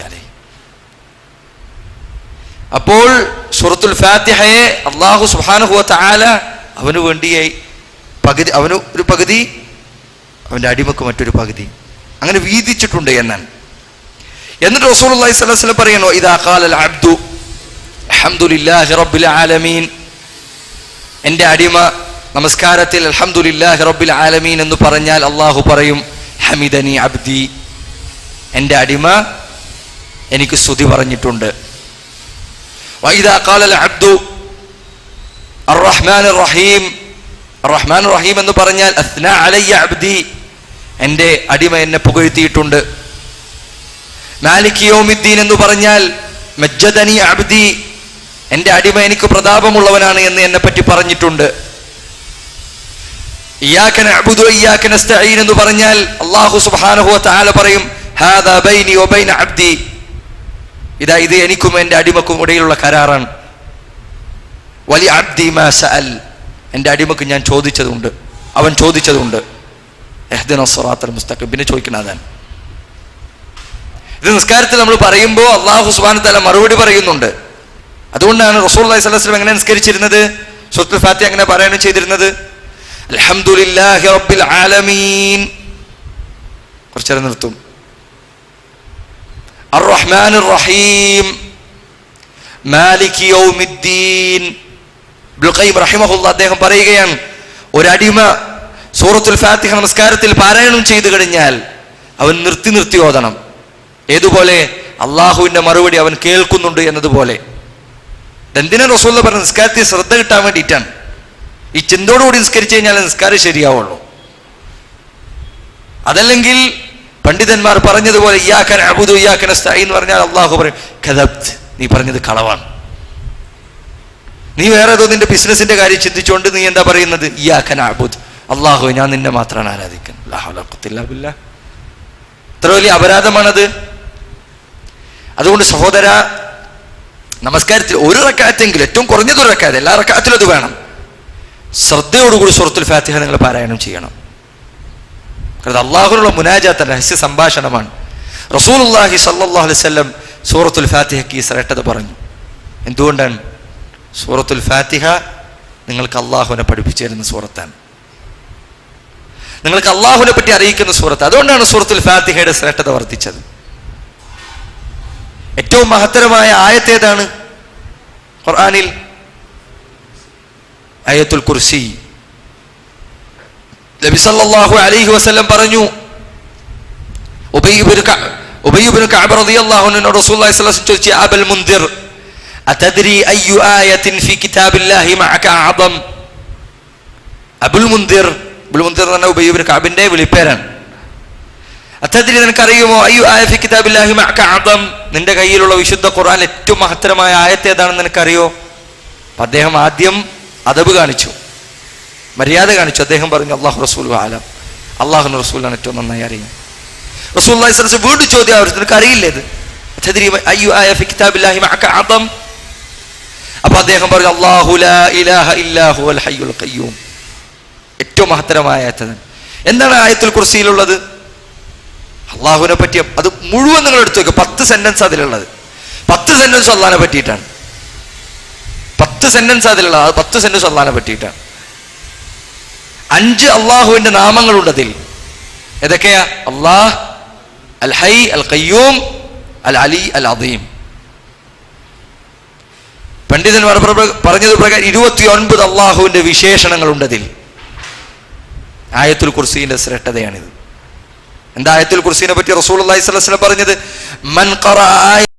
അലൈഹിം അപ്പോൾ സൂറത്തുൽ ഫാത്തിഹയെ അള്ളാഹു സുബ്ഹാനഹു താല അവന് വേണ്ടിയായി പകുതി അവന് ഒരു പകുതി അവന്റെ അടിമക്ക് മറ്റൊരു പകുതി. അങ്ങനെ വീതിച്ചിട്ടുണ്ട് എന്നാൽ. എന്നിട്ട് റസൂൽ അള്ളഹി അലൈഹി വസ്ലം പറയുന്നു ഇദാ ഖാലൽ അബ്ദു അൽഹംദുലില്ലാഹി റബ്ബിൽ ആലമീൻ. എന്റെ അടിമ നമസ്കാരത്തിൽ അൽഹംദുലില്ലാഹി റബ്ബിൽ ആലമീൻ എന്ന് പറഞ്ഞാൽ അള്ളാഹു പറയും ഹമിദനി അബ്ദി. എന്റെ അടിമ എനിക്ക് സ്തുതി പറഞ്ഞിട്ടുണ്ട്. അബ്ദു റഹ്മാൻ റഹീം റഹ്മാൻ റഹീം എന്ന് പറഞ്ഞാൽ അസ്ന അലയ്യ അബ്ദി. എന്റെ അടിമ എന്നെ പുകഴ്ത്തിയിട്ടുണ്ട്. മാലിക് എന്ന് പറഞ്ഞാൽ മജ്ജദനി അബ്ദി. എന്റെ അടിമ എനിക്ക് പ്രതാപമുള്ളവനാണ് എന്ന് എന്നെ പറ്റി പറഞ്ഞിട്ടുണ്ട്. ഇയ്യാക്കന അബുദു നസ്തഈൻ എന്ന് പറഞ്ഞാൽ അള്ളാഹു സുബാനഹു താല പറയും ഹാദാ ബൈനി വ ബൈന അബ്ദി. ഇതാ ഇത് എനിക്കും എന്റെ അടിമക്കും ഇടയിലുള്ള കരാറാണ്. വലിയ അബ്ദി മാ സഅൽ. എന്റെ അടിമക്ക് ഞാൻ ചോദിച്ചതുണ്ട്. അവൻ ചോദിച്ചതുണ്ട്. മുസ്തഖിം. പിന്നെ ചോദിക്കണം അതാണ്. ഇത് നിസ്കാരത്തിൽ നമ്മൾ പറയുമ്പോൾ അള്ളാഹു സുബാന തല മറുപടി പറയുന്നുണ്ട്. അതുകൊണ്ടാണ് റസൂൽ അലൈഹി എങ്ങനെ നിസ്കരിച്ചിരുന്നത്? സുത്തുൽ ഫാത്തി അങ്ങനെ പാരായണം ചെയ്തിരുന്നത്? അൽഹംദുലില്ലാഹി റബ്ബിൽ ആലമീൻ. കുറച്ചേരം നിർത്തും. അർ റഹീം മാലിക് യൗമിദ്ദീൻ ഖയ്യിം റഹിമഹുള്ള അദ്ദേഹം പറയുകയാണ് ഒരടിമ സൂറത്തുൽ ഫാത്തിഹ നമസ്കാരത്തിൽ പാരായണം ചെയ്തു കഴിഞ്ഞാൽ അവൻ നിർത്തി നിർത്തി ഓതണം. ഏതുപോലെ? അള്ളാഹുവിന്റെ മറുപടി അവൻ കേൾക്കുന്നുണ്ട് എന്നതുപോലെ. എന്തിനാ റസൂല്ല പറഞ്ഞ നിസ്കാരത്തിൽ ശ്രദ്ധ കിട്ടാൻ വേണ്ടിയിട്ടാണ്. ഈ ചിന്തയോടുകൂടി നിസ്കരിച്ചു കഴിഞ്ഞാൽ നിസ്കാരം ശരിയാവുള്ളൂ. അതല്ലെങ്കിൽ പണ്ഡിതന്മാർ പറഞ്ഞതുപോലെ എന്ന് പറഞ്ഞാൽ അള്ളാഹു പറയും നീ പറഞ്ഞത് കളവാണ്. നീ വേറെ ഏതോ നിന്റെ ബിസിനസിന്റെ കാര്യം ചിന്തിച്ചുകൊണ്ട് നീ എന്താ പറയുന്നത്? അള്ളാഹു ഞാൻ നിന്നെ മാത്രമാണ് ആരാധിക്കുന്നത് ഇത്ര വലിയ അപരാധമാണത്. അതുകൊണ്ട് സഹോദര നമസ്കാരത്തിൽ ഒരു റക്കാറ്റെങ്കിലും ഏറ്റവും കുറഞ്ഞത് ഒരു റക്കാറ്റ് എല്ലാ റക്കാറ്റിലും അത് വേണം. ശ്രദ്ധയോടുകൂടി സുഹൃത്തുൽ ഫാത്തിഹ നിങ്ങൾ പാരായണം ചെയ്യണം. കാരണം അള്ളാഹുനുള്ള മുനാജാത്ത രഹസ്യ സംഭാഷണമാണ്. റസൂലുല്ലാഹി സല്ലാ അലൈവല്ലം സൂറത്തുൽ ഫാത്തിഹയ്ക്ക് ഈ ശ്രേഷ്ഠത പറഞ്ഞു. എന്തുകൊണ്ടാണ്? സൂറത്തുൽ ഫാത്തിഹ നിങ്ങൾക്ക് അള്ളാഹുവിനെ പഠിപ്പിച്ചു തരുന്ന സൂറത്താണ്. നിങ്ങൾക്ക് അള്ളാഹുവിനെ പറ്റി അറിയിക്കുന്ന സൂറത്ത്. അതുകൊണ്ടാണ് സൂറത്തുൽ ഫാത്തിഹയുടെ ശ്രേഷ്ഠത വർദ്ധിച്ചത്. ഏറ്റവും മഹത്തരമായ ആയത്തേതാണ് ഖുർആാനിൽ ആയത്തുൽ കുർസി. നബി സല്ലല്ലാഹു അലൈഹി വസല്ലം പറഞ്ഞു കഅബ് റസൂലുള്ളാഹി മുൻദിർ അയ്യു കിതാബില്ലാഹി മഅക മുൻദിർ മുൻദിർ എന്ന് കഅബിന്റെ അയ്യു കിതാബില്ലാഹി മഅക നിന്റെ കയ്യിലുള്ള വിശുദ്ധ ഖുർആൻ ഏറ്റവും മഹത്തരമായ ആയത്ത് ഏതാണെന്ന് നിനക്കറിയോ? അദ്ദേഹം ആദ്യം അദബ് കാണിച്ചു. മര്യാദ കാണിച്ചു. അദ്ദേഹം പറഞ്ഞു അള്ളാഹു റസൂൽ ആലം അള്ളാഹു റസൂലാണ് ഏറ്റവും നന്നായി അറിയാം റസൂൽ വീണ്ടും ചോദ്യം അവർ നിനക്ക് അറിയില്ലേ അപ്പൊ അദ്ദേഹം പറഞ്ഞു ഖയ്യൂം. ഏറ്റവും മഹത്തരമായ എന്താണ് ആയത്തുൽ കുർസിയിലുള്ളത്? അള്ളാഹുവിനെ പറ്റിയ അത് മുഴുവൻ നിങ്ങൾ എടുത്തു വെക്കുക പത്ത് സെന്റൻസ് അതിലുള്ളത്. പത്ത് സെന്റൻസ് അള്ളഹാനെ പറ്റിയിട്ടാണ്. പത്ത് സെന്റൻസ് അതിലുള്ളത്. അത് പത്ത് സെന്റൻസ് അള്ളഹാനെ പറ്റിയിട്ടാണ്. അഞ്ച് അള്ളാഹുവിന്റെ നാമങ്ങളുണ്ട് അതിൽ. ഏതൊക്കെയാ? അള്ളാഹ് അൽ ഹൈ അൽ കയ്യൂം അൽ അലി അൽ അദീം പണ്ഡിതന്മാർ പറഞ്ഞത് പ്രകാരം ഇരുപത്തി ഒൻപത് അള്ളാഹുവിന്റെ വിശേഷണങ്ങളുണ്ട് അതിൽ. ആയത്തുൽ കുർസീന്റെ ശ്രേഷ്ഠതയാണിത്. എന്താ ആയത്തുൽ കുർസീനെ പറ്റി റസൂൽ അള്ളാഹി സ്വലം പറഞ്ഞത്? മൻ